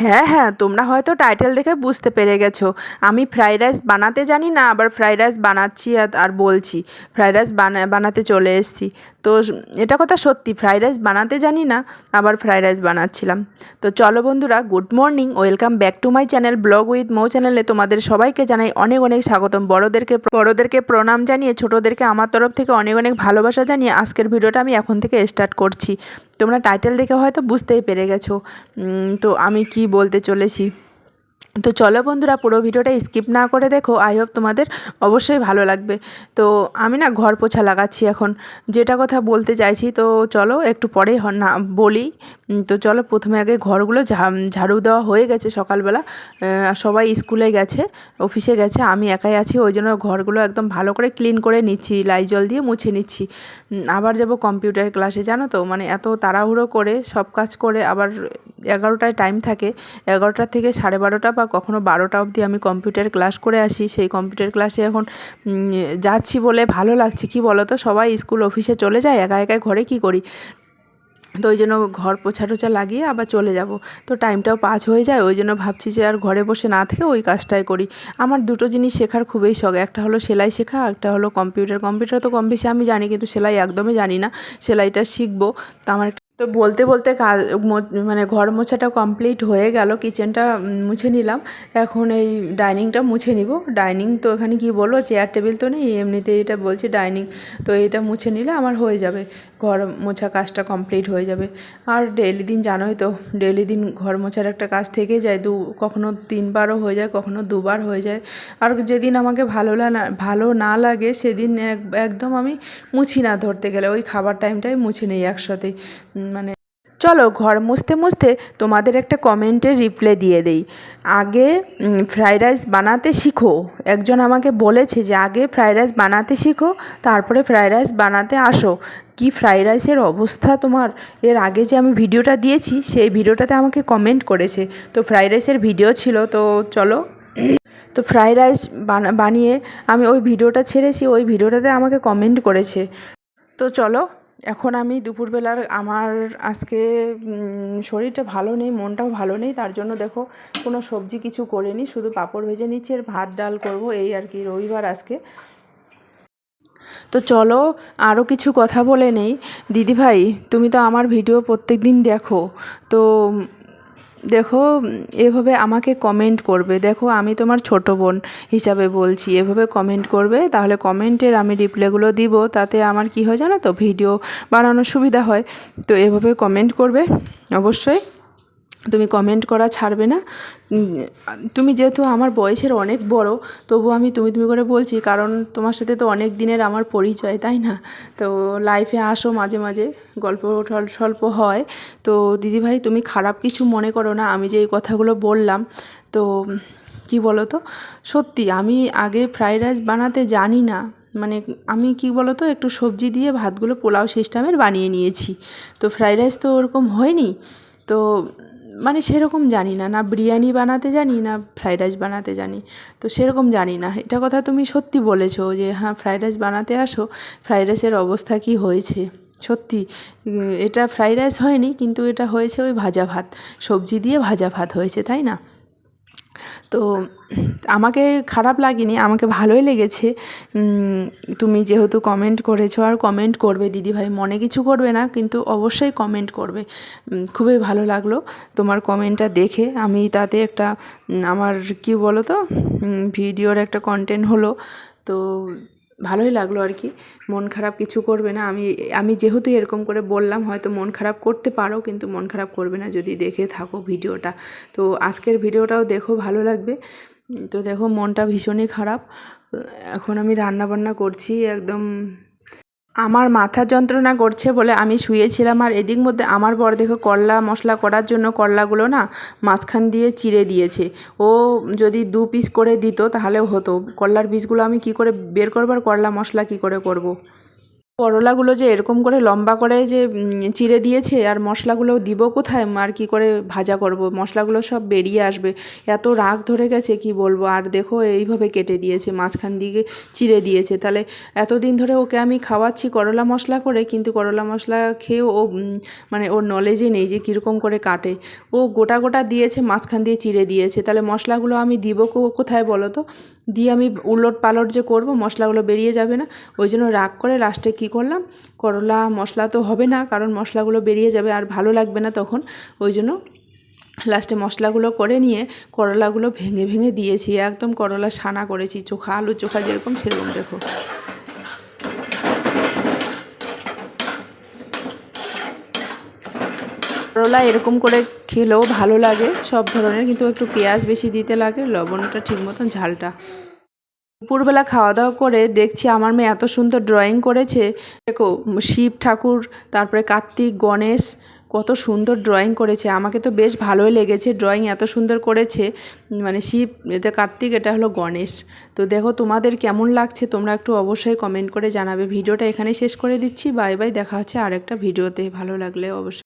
হ্যাঁ হ্যাঁ তোমরা হয়তো টাইটেল দেখে বুঝতে পেরে গেছো। আমি ফ্রাইড রাইস বানাতে জানি না, আবার ফ্রাইড রাইস বানাচ্ছি আর- বলছি। ফ্রাইড রাইস বানা, বানাতে চলে এসেছি। তো এটা কথা সত্যি ফ্রাইড রাইস বানাতে জানি না, আবার ফ্রাইড রাইস বানাচ্ছিলাম। তো চলো বন্ধুরা good morning welcome back to my channel vlog with Mou চ্যানেলে তোমাদের সবাইকে জানাই অনেক অনেক স্বাগতম। বড়োদেরকে বড়োদেরকে প্রণাম জানিয়ে, ছোটোদেরকে আমার তরফ থেকে অনেক অনেক ভালোবাসা জানিয়ে আজকের ভিডিওটা আমি এখন থেকে স্টার্ট করছি। তোমরা টাইটেল দেখে হয়তো বুঝতেই পেরে গেছো। তো আমি কি বলতে চলেছি? তো চলো বন্ধুরা, পুরো ভিডিওটা স্কিপ না করে দেখো। আই হোপ তোমাদের অবশ্যই ভালো লাগবে। তো আমি না ঘর পোছা লাগাচ্ছি এখন। যেটা কথা বলতে চাইছি, তো চলো একটু পরে না, বলি। তো চলো প্রথমে আগে ঘরগুলো ঝাড়ু দেওয়া হয়ে গেছে সকালবেলা। সবাই স্কুলে গেছে অফিসে গেছে, আমি একাই আছি, ওই জন্য ঘরগুলো একদম ভালো করে ক্লিন করে নিচ্ছি লাইজল দিয়ে মুছে নিচ্ছি। আবার যাব কম্পিউটার ক্লাসে জানো তো? মানে এত তাড়াহুড়ো করে সব কাজ করে আবার এগারোটায় টাইম থাকে, এগারোটা থেকে সাড়ে বারোটা বা কখনো বারোটা অবধি আমি কম্পিউটার ক্লাস করে আসি, সেই কম্পিউটার ক্লাসে এখন যাচ্ছি বলে ভালো লাগছে। কি বলো তো সবাই স্কুল অফিসে চলে যায়, একা একাই ঘরে কি করি? তো ওই জন্য ঘর পোছা টোছা লাগিয়ে আবার চলে যাব। তো টাইমটাও পাস হয়ে যায়, ওই জন্য ভাবছি যে আর ঘরে বসে না থেকে ওই কাজটাই করি। আমার দুটো জিনিস শেখার খুবই শখ, একটা হলো সেলাই শেখা, একটা হলো কম্পিউটার কম্পিউটার তো কম বেশি আমি জানি, কিন্তু সেলাই একদমই জানি না। সেলাইটা শিখব। তো আমার তো বলতে বলতে কাজ মানে ঘর মোছাটা কমপ্লিট হয়ে গেল কিচেনটা মুছে নিলাম। এখন এই ডাইনিংটা মুছে নিব। ডাইনিং তো এখানে কি বলব চেয়ার টেবিল তো নেই এমনিতে এটা বলছি ডাইনিং। তো এটা মুছে নিলে আমার হয়ে যাবে। ঘর মোছা কাজটা কমপ্লিট হয়ে যাবে। আর ডেলি দিন জানোই তো ডেলি দিন ঘর মোছার একটা কাজ থেকে যায় দু কখনো তিনবারও হয়ে যায় কখনো দুবার হয়ে যায়। আর যেদিন আমাকে ভালো না ভালো না লাগে সেদিন এক একদম আমি মুছি না ধরতে গেলে। ওই খাবার টাইমটাই মুছে নেই একসাথে। উম, মানে চলো ঘর মুছতে মুছতে তোমাদের একটা কমেন্টের রিপ্লাই দিয়ে দেই। আগে ফ্রাইড রাইস বানাতে শিখো। একজন আমাকে বলেছে যে, আগে ফ্রাইড রাইস বানাতে শিখো, তারপরে ফ্রাইড রাইস বানাতে আসো। কি ফ্রাইড রাইসের অবস্থা তোমার? এর আগে যে আমি ভিডিওটা দিয়েছি, সেই ভিডিওটাতে আমাকে কমেন্ট করেছে। তো ফ্রাইড রাইসের ভিডিও ছিল, তো চলো। তো ফ্রাইড রাইস বানা, বানিয়ে আমি ওই ভিডিওটা ছেড়েছি, ওই ভিডিওটাতে আমাকে কমেন্ট করেছে। তো চলো। এখন আমি দুপুরবেলার আমার আজকে শরীরটা ভালো নেই, মনটাও ভালো নেই, তার জন্য দেখো কোনো সবজি কিছু করিনি, শুধু পাঁপড় ভেজে নিচ্ছি আর ভাত ডাল করব, এই আর কি রবিবার আজকে। তো চলো আরও কিছু কথা বলে নেই। দিদিভাই, তুমি তো আমার ভিডিও প্রত্যেক দিন দেখো, তো দেখো, এভাবে আমাকে কমেন্ট করবে। দেখো, আমি তোমার ছোট বোন হিসাবে বলছি। এভাবে কমেন্ট করবে, তাহলে কমেন্টের আমি রিপ্লাইগুলো দিব। তাতে আমার কি হয় জানো তো ভিডিও বানানোর সুবিধা হয়। তো এভাবে কমেন্ট করবে, অবশ্যই। তুমি কমেন্ট করা ছাড়বে না। তুমি যেহেতু আমার বয়সের অনেক বড়, তবু আমি তুমি তুমি করে বলছি, কারণ তোমার সাথে তো অনেক দিনের আমার পরিচয়, তাই না? তো লাইফে আসো মাঝে মাঝে, গল্প স্বল্প হয়। তো দিদিভাই তুমি খারাপ কিছু মনে করো না, আমি যে এই কথাগুলো বললাম, তো কি বলো তো সত্যি, আমি আগে ফ্রাইড রাইস বানাতে জানি না মানে আমি কি তো একটু সবজি দিয়ে ভাতগুলো পোলাও সিস্টেমের বানিয়ে নিয়েছি। তো ফ্রাইড রাইস তো ওরকম হয়নি, তো মানে সেরকম জানি না না বিরিয়ানি বানাতে জানি, না ফ্রাইড রাইস বানাতে জানি, তো সেরকম জানি না। এটা কথা তুমি সত্যি বলেছ যে হ্যাঁ ফ্রাইড রাইস বানাতে আসো, ফ্রাইড রাইসের অবস্থা কি হয়েছে? সত্যি এটা ফ্রাইড রাইস হয়নি, কিন্তু এটা হয়েছে ওই ভাজা ভাত, সবজি দিয়ে ভাজা ভাত হয়েছে, তাই না? তো আমাকে খারাপ লাগেনি, আমাকে ভালোই লেগেছে। তুমি যেহেতু কমেন্ট করেছ, আর কমেন্ট করবে দিদিভাই, মনে কিছু করবে না, কিন্তু অবশ্যই কমেন্ট করবে। খুবই ভালো লাগল তোমার কমেন্টটা দেখে। আমি তাতে একটা আমার কি বলো তো ভিডিওর একটা কন্টেন্ট হলো। তো ভালোই লাগল আর কি। মন খারাপ কিছু করবে না। আমি আমি যেহেতু এরকম করে বললাম, হয়তো মন খারাপ করতে পারো, কিন্তু মন খারাপ করবে না যদি দেখে থাকো ভিডিওটা। তো আজকের ভিডিওটাও দেখো, ভালো লাগবে। তো দেখো, মনটা ভীষণই খারাপ। এখন আমি রান্না বান্না করছি, একদম আমার মাথা যন্ত্রণা করছে বলে আমি শুয়েছিলাম আর এদিক মধ্যে আমার বর দেখো করলা মশলা করার জন্য করলাগুলো না মাঝখান দিয়ে চিড়ে দিয়েছে ও যদি দু পিস করে দিত তাহলে হতো করলার পিসগুলো আমি কি করে বের করব আর করলা মশলা কি করে করব। করলাগুলো যে এরকম করে লম্বা করে যে চিড়ে দিয়েছে আর মশলাগুলো দিব কোথায়? আর কি করে ভাজা করব? মশলাগুলো সব বেরিয়ে আসবে। এত রাগ ধরে গেছে, কি বলব? আর দেখো, এইভাবে কেটে দিয়েছে, মাঝখান দিকে চিড়ে দিয়েছে। তাহলে এতদিন ধরে ওকে আমি খাওয়াচ্ছি করলা মশলা করে, কিন্তু করলা মশলা খেয়েও ও মানে ওর নলেজে নেই যে কীরকম করে কাটে। ও গোটা গোটা দিয়েছে, মাঝখান দিয়ে চিড়ে দিয়েছে। তাহলে মশলাগুলো আমি দিব কোথায় বলো তো? দিয়ে আমি উলট পালট যে করব, মশলাগুলো বেরিয়ে যাবে না। ওই জন্য রাগ করে লাস্টে কী করলাম। করলা, মশলা তো হবে না, কারণ মশলাগুলো বেরিয়ে যাবে আর ভালো লাগবে না তখন। ওই জন্য লাস্টে মশলাগুলো করে নিয়ে করলাগুলো ভেঙে ভেঙে দিয়েছি। একদম করলা ছানা করেছি, চোখা আলু চোখা যেরকম, সেরকম দেখো। করলা এরকম করে খেলেও ভালো লাগে, সব ধরনের, কিন্তু একটু পেঁয়াজ বেশি দিতে লাগে, লবণটা ঠিক মতন ঝালটা। দুপুরবেলা খাওয়া দাওয়া করে দেখছি আমার মেয়ে এত সুন্দর ড্রয়িং করেছে। দেখো, শিব ঠাকুর, তারপরে কার্তিক, গণেশ, কত সুন্দর ড্রয়িং করেছে। আমাকে তো বেশ ভালোই লেগেছে ড্রয়িং এত সুন্দর করেছে। মানে শিব, এটা কার্তিক, এটা হলো গণেশ। তো দেখো তোমাদের কেমন লাগছে, তোমরা একটু অবশ্যই কমেন্ট করে জানাবে। ভিডিওটা এখানেই শেষ করে দিচ্ছি। বাই বাই, দেখা হচ্ছে আরেকটা ভিডিওতে। ভালো লাগলে অবশ্যই